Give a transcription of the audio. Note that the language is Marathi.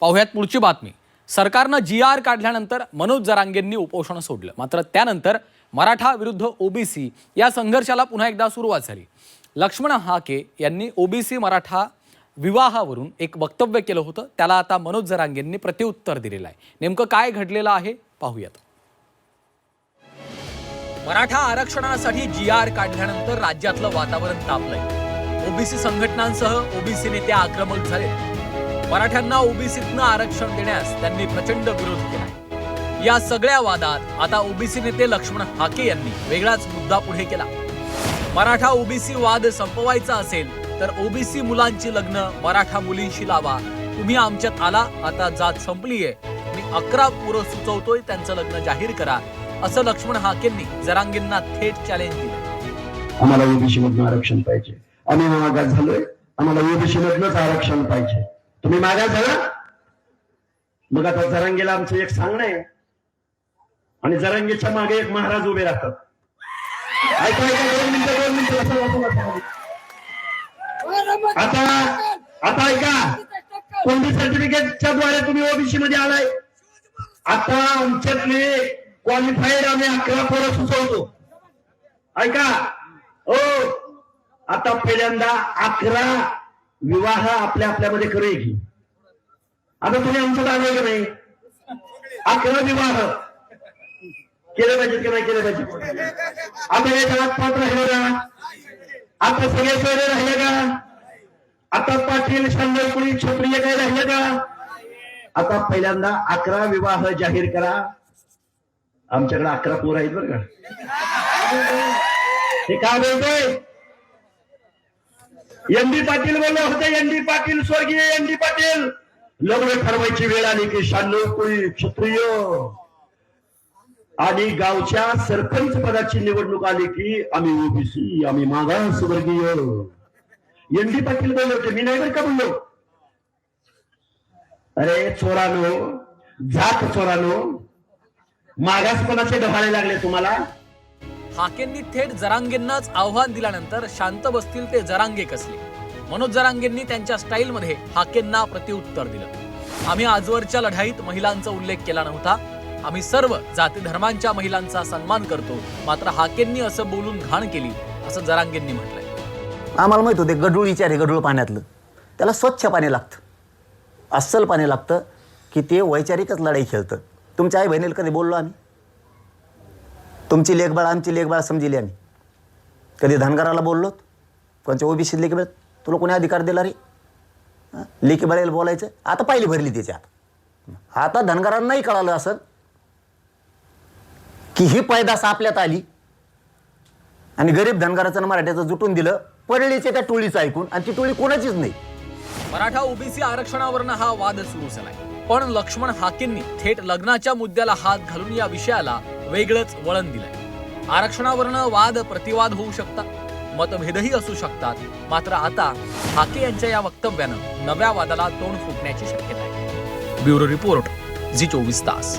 पाहुयात पुढची बातमी. सरकारनं जी आर काढल्यानंतर मनोज जरांगेंनी उपोषण सोडलं. मात्र त्यानंतर मराठा विरुद्ध ओबीसी या संघर्षाला पुन्हा एकदा सुरुवात झाली. लक्ष्मण हाके यांनी ओबीसी मराठा विवाहावरून एक वक्तव्य केलं होतं. त्याला आता मनोज जरांगेंनी प्रत्युत्तर दिलेलं आहे. नेमकं काय घडलेलं आहे? पाहूयात. मराठा आरक्षणासाठी जी आर काढल्यानंतर राज्यातलं वातावरण तापलंय. ओबीसी संघटनांसह ओबीसी नेते आक्रमक झाले मराठ्यांना ओबीसीतनं आरक्षण देण्यास त्यांनी प्रचंड विरोध केला या सगळ्या वादात आता ओबीसी नेते लक्ष्मण हाके यांनी वेगळाच मुद्दा पुढे केला. मराठा ओबीसी वाद संपवायचा असेल तर ओबीसी मुलांची लग्न मराठा मुलींशी लावा. तुम्ही आमच्यात आला आता जात संपलीये. मी अकरा पोरं सुचवतोय त्यांचं लग्न जाहीर करा असं लक्ष्मण हाकेंनी जरांगींना थेट चॅलेंज दिलं. आम्हाला ओबीसी मधनं आरक्षण पाहिजे. आम्ही मागास झालोय आम्हाला ओबीसी मधनच आरक्षण पाहिजे. तुम्ही मागास झाला मग आता जरंगीला आमचं एक सांगणं आहे. आणि जरंगीच्या मागे एक महाराज उभे राहतात. ऐका ऐका दोन मिनिटं दोन मिनिटं आता आता ऐका. कोणती सर्टिफिकेटच्या द्वारे तुम्ही ओबीसी मध्ये आलाय? आता आमच्यातले क्वालिफाईड आम्ही अकरा पोरं सुचवतो. ऐका. हो. आता पहिल्यांदा अकरा विवाह आपल्या आपल्यामध्ये करूया की. आता तुम्ही आमचं आलोय की नाही? अकरा विवाह. केले पाहिजेत की नाही केले पाहिजे आता हे जगात पात्र राहिलं का? आता सगळे सोयरे राहिले का? आता पाटील शांडलपुरी क्षत्रिय काय राहिले का? आता पहिल्यांदा अकरा विवाह जाहीर करा. आमच्याकडे अकरा पोर आहेत बरं का. हे काय बोलतोय? एन डी पाटील बोलले होते एन डी पाटील स्वर्गीय एन डी पाटील. लग्न ठरवायची वेळ आली की शांडलपुरी क्षत्रिय. आणि गावच्या सरपंच पदाची निवडणूक आली की आम्ही ओबीसी आम्ही मागासवर्गीय एन डी पाटील बोलले होते मी नाही बरं का बोललो? अरे चोरानो जात चोरानो मागासपणाचे डहाळे लागले तुम्हाला. हाकेंनी थेट जरांगेंनाच आव्हान दिल्यानंतर शांत बसतील ते जरांगे कसले? मनोज जरांगेंनी त्यांच्या स्टाईलमध्ये हाकेंना प्रत्युत्तर दिलं. आम्ही आजवरच्या लढाईत महिलांचा उल्लेख केला नव्हता. आम्ही सर्व जाती धर्मांच्या महिलांचा सन्मान करतो. मात्र हाकेंनी असं बोलून घाण केली असं जरांगेंनी म्हटलंय. आम्हाला माहीत होते गडूळ विचार आहे गडूळ पाण्यातलं. त्याला स्वच्छ पाणी लागतं. अस्सल पाणी लागतं की ते वैचारिकच लढाई खेळतं. तुमच्या आई बहिणीला कधी बोललो आम्ही? तुमची लेखबाळ आमची लेखबाळ समजिली आम्ही. कधी धनगराला बोललो कोणच्या ओबीसी लेखबाळ? तुला कोणी अधिकार दिला रे? हं? लेखीबाळेला बोलायचं? आता पाहिली भरली त्याच्यात आता. धनगरांनाही कळालं असं की ही पैदास आपल्यात आली आणि गरीब धनगराचं मराठ्याचं जुटून दिलं पडलीचे त्या टोळीचं ऐकून आणि ती टोळी कोणाचीच नाही. मराठा ओबीसी आरक्षणावरनं हा वाद सुरू झालाय पण लक्ष्मण हाकेंनी थेट लग्नाच्या मुद्द्याला हात घालून या विषयाला वेगळंच वळण दिलंय. आरक्षणावरनं वाद प्रतिवाद होऊ शकतात. मतभेदही असू शकतात. मात्र आता हाके यांच्या या वक्तव्यानं नव्या वादाला तोंड फुटण्याची शक्यता आहे. ब्युरो रिपोर्ट झी चोवीस तास.